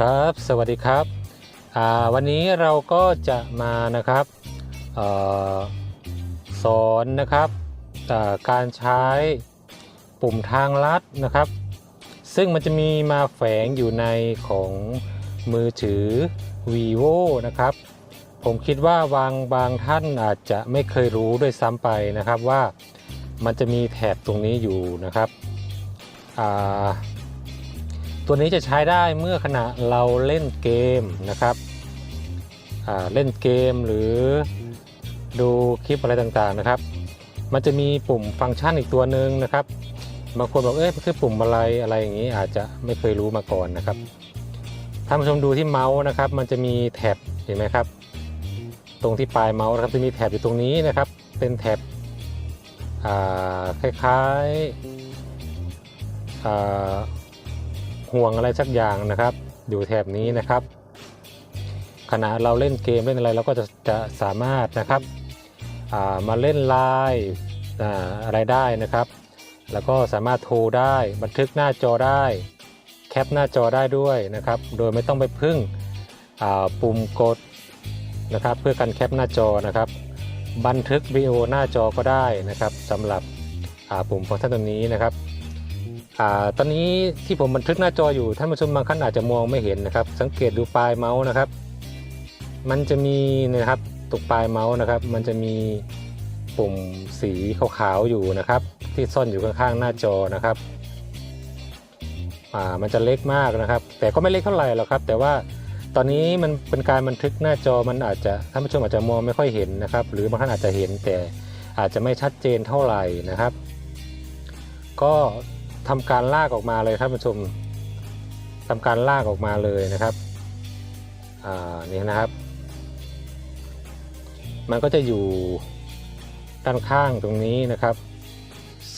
ครับ สวัสดีครับ วันนี้เราก็จะมานะครับออสอนนะครับการใช้ปุ่มทางลัดนะครับ ซึ่งมันจะมีมาแฝงอยู่ในของมือถือ vivo นะครับ ผมคิดว่าบางบางท่านอาจจะไม่เคยรู้ด้วยซ้ำไปนะครับว่ามันจะมีแถบตรงนี้อยู่นะครับ ตัวนี้จะใช้ได้เมื่อขณะเราเล่นเกมนะครับเล่นเกมหรือดูคลิปอะไรต่างๆนะครับ มันจะมีปุ่มฟังก์ชันอีกตัวหนึ่งนะครับบางคนบอกเอ้ยมันคือปุ่มอะไรอะไรอย่างนี้อาจจะไม่เคยรู้มาก่อนนะครับท่านผู้ชมดูที่เมาส์นะครับ มันจะมีแท็บเห็นไหมครับ ตรงที่ปลายเมาส์นะครับจะมีแท็บอยู่ตรงนี้นะครับ เป็นแท็บคล้ายๆ ห่วงอะไรสักอย่างนะครับ อยู่แถบนี้นะครับ ขณะเราเล่นเกมเล่นอะไรเราก็จะจะสามารถนะครับามาเล่นไลน์อะไรได้นะครับ แล้วก็สามารถโทรได้บันทึกหน้าจอได้ แคปหน้าจอได้ด้วยนะครับ โดยไม่ต้องไปพึ่งปุ่มกดนะครับ เพื่อการแคปหน้าจอนะครับ บันทึกวิดีโอหน้าจอก็ได้นะครับสำหรับปุ่มฟังก์ชันตัวนี้นะครับ ตอนนี้ที่ผมบันทึกหน้าจออยู่ท่านผู้ชมบางท่านอาจจะมองไม่เห็นนะครับ สังเกตดูปลายเมาส์นะครับ มันจะมีนะครับตรงปลายเมาส์นะครับ มันจะมีปุ่มสีขาวๆอยู่นะครับ ที่ซ่อนอยู่ข้างๆหน้าจอนะครับอ่ามันจะเล็กมากนะครับ แต่ก็ไม่เล็กเท่าไหร่หรอกครับ แต่ว่าตอนนี้มันเป็นการบันทึกหน้าจอมันอาจจะท่านผู้ชมอาจจะมองไม่ค่อยเห็นนะครับ หรือบางท่านอาจจะเห็นแต่อาจจะไม่ชัดเจนเท่าไหร่นะครับ ก็ ทำการลากออกมาเลยท่านผู้ชมทำการลากออกมาเลยนะครับอ่านี่นะครับ มันก็จะอยู่ด้านข้างตรงนี้นะครับ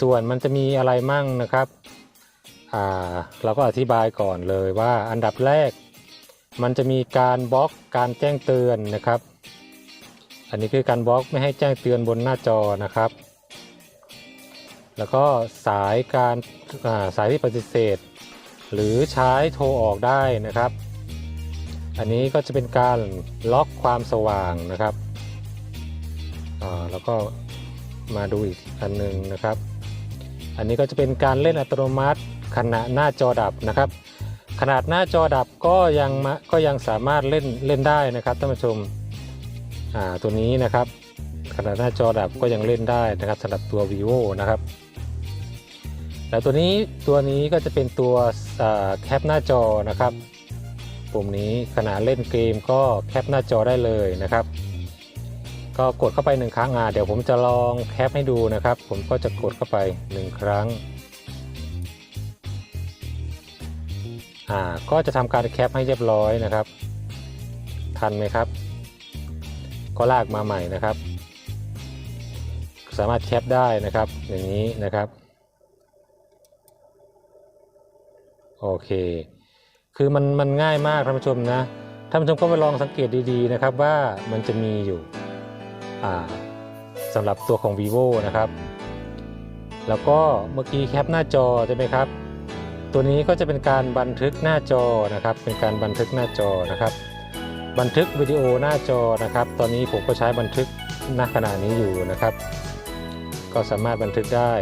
ส่วนมันจะมีอะไรมั่งนะครับอ่าเราก็อธิบายก่อนเลยว่าอันดับแรก มันจะมีการบล็อกการแจ้งเตือนนะครับ อันนี้คือการบล็อกไม่ให้แจ้งเตือนบนหน้าจอนะครับ แล้วก็สายการสายที่ปฏิเสธ หรือใช้โทรออกได้นะครับ อันนี้ก็จะเป็นการล็อกความสว่างนะครับแล้วก็มาดูอีกอันหนึ่งนะครับ อันนี้ก็จะเป็นการเล่นอัตโนมัติขณะหน้าจอดับนะครับ ขนาดหน้าจอดับก็ยังก็ยังสามารถเล่นเล่นได้นะครับท่านผู้ชมตัวนี้นะครับขนาดหน้าจอดับก็ยังเล่นได้นะครับสำหรับตัว vivo นะครับ แล้วตัวนี้ตัวนี้ก็จะเป็นตัวแคปหน้าจอนะครับ ปุ่มนี้ขณะเล่นเกมก็แคปหน้าจอได้เลยนะครับ ก็กดเข้าไปหนึ่งครั้งอ่าเดี๋ยวผมจะลองแคปให้ดูนะครับ ผมก็จะกดเข้าไปหนึ่งครั้งอ่าก็จะทำการแคปให้เรียบร้อยนะครับ ทันไหมครับ ก็ลากมาใหม่นะครับ สามารถแคปได้นะครับ อย่างนี้นะครับ โอเค คือมันมันง่ายมากท่านผู้ชมนะท่านผู้ชมก็ไปลองสังเกตดีๆนะครับว่ามันจะมีอยู่สำหรับตัวของ vivo นะครับ แล้วก็เมื่อกี้แคปหน้าจอใช่ไหมครับ ตัวนี้ก็จะเป็นการบันทึกหน้าจอนะครับ เป็นการบันทึกหน้าจอนะครับ บันทึกวิดีโอหน้าจอนะครับ ตอนนี้ผมก็ใช้บันทึกณขณะนี้อยู่นะครับ ก็สามารถบันทึกได้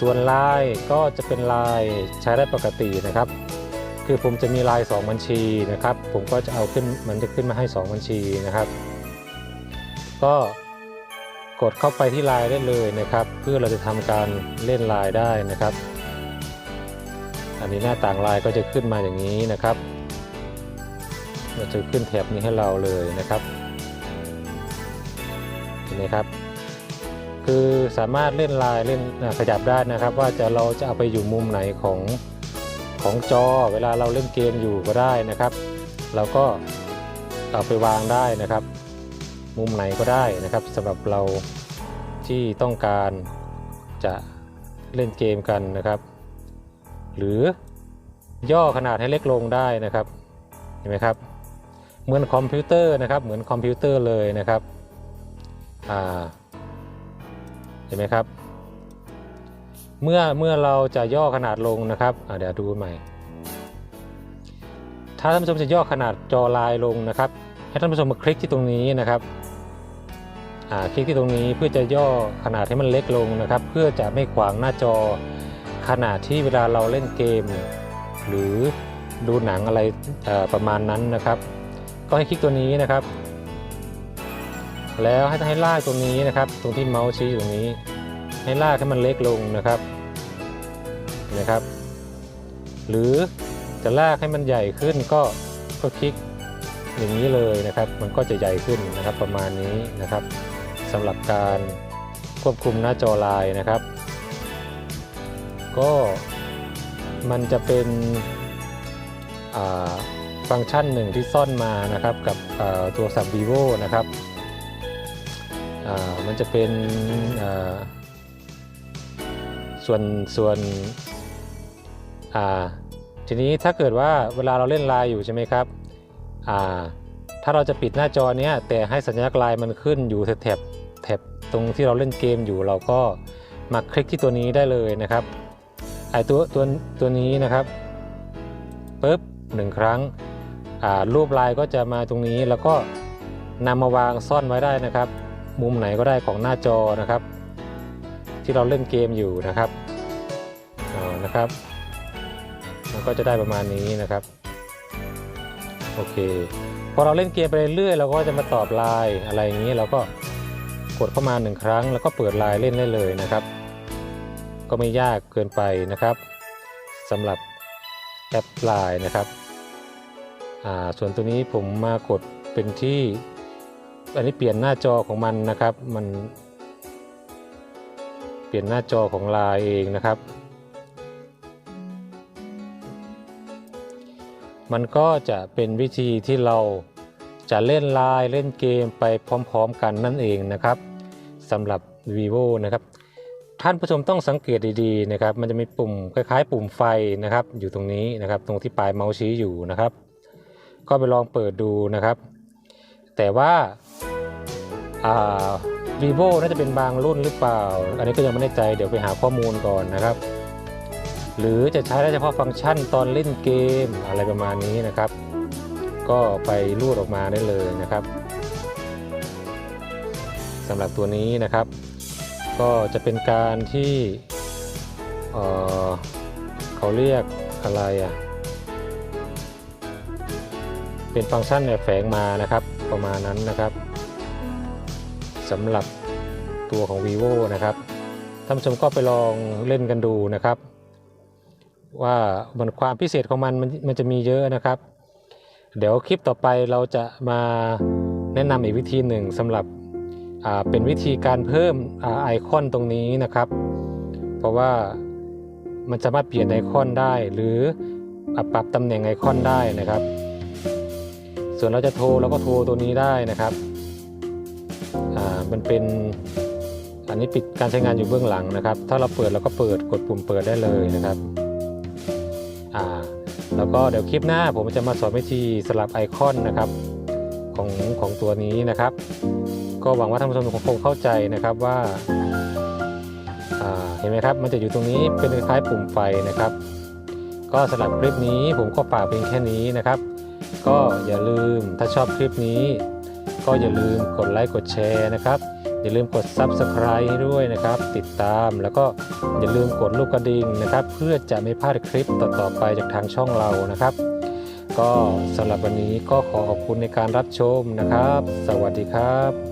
ส่วนลน์ก็จะเป็นลน์ใช้ได้ปกตินะครับ คือผมจะมีลน์2บัญชีนะครับ ผมก็จะเอาขึ้นมันจะขึ้นมาให้ 2 บัญชีนะครับ ก็กดเข้าไปที่ลน์ได้เลยนะครับ เพื่อเราจะทำการเล่นลน์ได้นะครับ อันนี้หน้าต่างลน์ก็จะขึ้นมาอย่างนี้นะครับมันจะขึ้นแถบนี้ให้เราเลยนะครับเห็นไหมครับ คือสามารถเล่นลน์เล่นขยับได้นะครับ ว่าจะเราจะเอาไปอยู่มุมไหนของของจอ เวลาเราเล่นเกมอยู่ก็ได้นะครับ เราก็เอาไปวางได้นะครับ มุมไหนก็ได้นะครับสำหรับเราที่ต้องการจะเล่นเกมกันนะครับ หรือย่อขนาดให้เล็กลงได้นะครับเห็นไหมครับ เหมือนคอมพิวเตอร์นะครับ เหมือนคอมพิวเตอร์เลยนะครับอ่า เห็นไหมครับ เมื่อเมื่อเราจะย่อขนาดลงนะครับเดี๋ยวดูใหม่ ถ้าท่านผู้ชมจะย่อขนาดจอลายลงนะครับ ให้ท่านผู้ชมมาคลิกที่ตรงนี้นะครับคลิกที่ตรงนี้เพื่อจะย่อขนาดให้มันเล็กลงนะครับ เพื่อจะไม่ขวางหน้าจอขนาดที่เวลาเราเล่นเกม หรือดูหนังอะไรประมาณนั้นนะครับ ก็ให้คลิกตัวนี้นะครับ แล้วให้ให้ลากตรงนี้นะครับ ตรงที่เมาส์ชี้อยู่ตรงนี้ ให้ลากให้มันเล็กลงนะครับนะครับ หรือจะลากให้มันใหญ่ขึ้นก็ก็คลิกอย่างนี้เลยนะครับ มันก็จะใหญ่ขึ้นนะครับประมาณนี้นะครับสำหรับการควบคุมหน้าจอลายนะครับ ก็มันจะเป็นฟังก์ชันหนึ่งที่ซ่อนมานะครับกับตัวสับ vivo นะครับ มันจะเป็นส่วนส่วนทีนี้ถ้าเกิดว่าเวลาเราเล่นไลน์อยู่ใช่ไหมครับถ้าเราจะปิดหน้าจอเนี้ยแต่ให้สัญลักษณ์ไลน์มันขึ้นอยู่แถบแถบตรงที่เราเล่นเกมอยู่เราก็มาคลิกที่ตัวนี้ได้เลยนะครับไอตัวตัวตัวนี้นะครับปุ๊บหนึ่งครั้งรูปลายก็จะมาตรงนี้แล้วก็นำมาวางซ่อนไว้ได้นะครับ มุมไหนก็ได้ของหน้าจอนะครับ ที่เราเล่นเกมอยู่นะครับนะครับ มันก็จะได้ประมาณนี้นะครับโอเคพอเราเล่นเกมไปเรื่อยเราก็จะมาตอบไลน์อะไรอย่างนี้เราก็กดเข้ามาหนึ่งครั้ง แล้วก็เปิดไลน์เล่นได้เลยนะครับ ก็ไม่ยากเกินไปนะครับสำหรับแอปไลน์นะครับอ่าส่วนตัวนี้ผมมากดเป็นที่ อันนี้เปลี่ยนหน้าจอของมันนะครับ มัน เปลี่ยนหน้าจอของไลน์เองนะครับ มันก็จะเป็นวิธีที่เราจะเล่นไลน์เล่นเกมไปพร้อมๆกันนั่นเองนะครับสำหรับ vivo นะครับ ท่านผู้ชมต้องสังเกตดีๆนะครับ มันจะมีปุ่มคล้ายๆ ปุ่มไฟนะครับ อยู่ตรงนี้นะครับ ตรงที่ปลายเมาส์ชี้อยู่นะครับ ก็ไปลองเปิดดูนะครับ แต่ว่า อ่า vivo น่าจะเป็นบางรุ่นหรือเปล่า อันนี้ก็ยังไม่แน่ใจเดี๋ยวไปหาข้อมูลก่อนนะครับ หรือจะใช้ได้เฉพาะฟังก์ชันตอนเล่นเกมอะไรประมาณนี้นะครับ ก็ไปรูดออกมาได้เลยนะครับสำหรับตัวนี้นะครับ ก็จะเป็นการที่เเขาเรียกอะไรอะเป็นฟังก์ชันแฝงมานะครับประมาณนั้นนะครับ สำหรับตัวของ vivo นะครับท่านผู้ชมก็ไปลองเล่นกันดูนะครับ ว่ามันความพิเศษของมันมันจะมีเยอะนะครับ เดี๋ยวคลิปต่อไปเราจะมาแนะนำอีกวิธีหนึ่งสำหรับเป็นวิธีการเพิ่มอไอคอนตรงนี้นะครับ เพราะว่ามันสามารถเปลี่ยนไอคอนได้ หรือปรับตำแหน่งไอคอนได้นะครับ ส่วนเราจะโทรเราก็โทรตัวนี้ได้นะครับ มันเป็นอันนี้ปิดการใช้งานอยู่เบื้องหลังนะครับ ถ้าเราเปิดเราก็เปิดกดปุ่มเปิดได้เลยนะครับอ่าแล้วก็เดี๋ยวคลิปหน้าผมจะมาสอนวิธีสลับไอคอนนะครับของของตัวนี้นะครับ ก็หวังว่าท่านผู้ชมคงเข้าใจนะครับว่าอ่าเห็นไหมครับ มันจะอยู่ตรงนี้เป็นคล้ายๆปุ่มไฟนะครับ ก็สำหรับคลิปนี้ผมก็ฝากเพียงแค่นี้นะครับ ก็อย่าลืมถ้าชอบคลิปนี้ ก็อย่าลืมกดไลค์กดแชร์นะครับ อย่าลืมกด Subscribe ให้ด้วยนะครับ ติดตามแล้วก็อย่าลืมกดลูกกระดิ่งนะครับ เพื่อจะไม่พลาดคลิปต่อๆไปจากทางช่องเรานะครับ ก็สำหรับวันนี้ก็ขอขอบคุณในการรับชมนะครับ สวัสดีครับ